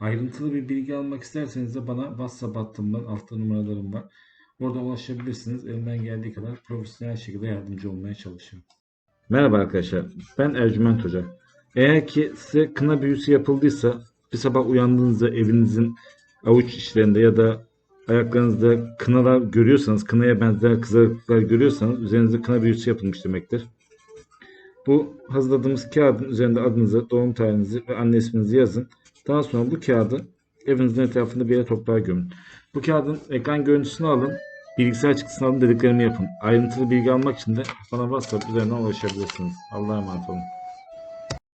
Ayrıntılı bir bilgi almak isterseniz de bana WhatsApp hattımdan altta numaralarım var. Oradan ulaşabilirsiniz. Elimden geldiği kadar profesyonel şekilde yardımcı olmaya çalışıyorum. Merhaba arkadaşlar. Ben Ercüment Hoca. Eğer ki size kına büyüsü yapıldıysa bir sabah uyandığınızda evinizin avuç içlerinde ya da ayaklarınızda kınalar görüyorsanız, kınaya benzer kızarıklıklar görüyorsanız üzerinizde kına büyüsü yapılmış demektir. Bu hazırladığımız kağıdın üzerinde adınızı, doğum tarihinizi ve anne isminizi yazın. Daha sonra bu kağıdı evinizin etrafında bir yere toprağa gömün. Bu kağıdın ekran görüntüsünü alın, bilgisayar çıktısını alın dediklerimi yapın. Ayrıntılı bilgi almak için de bana WhatsApp üzerinden ulaşabilirsiniz. Allah'a emanet olun.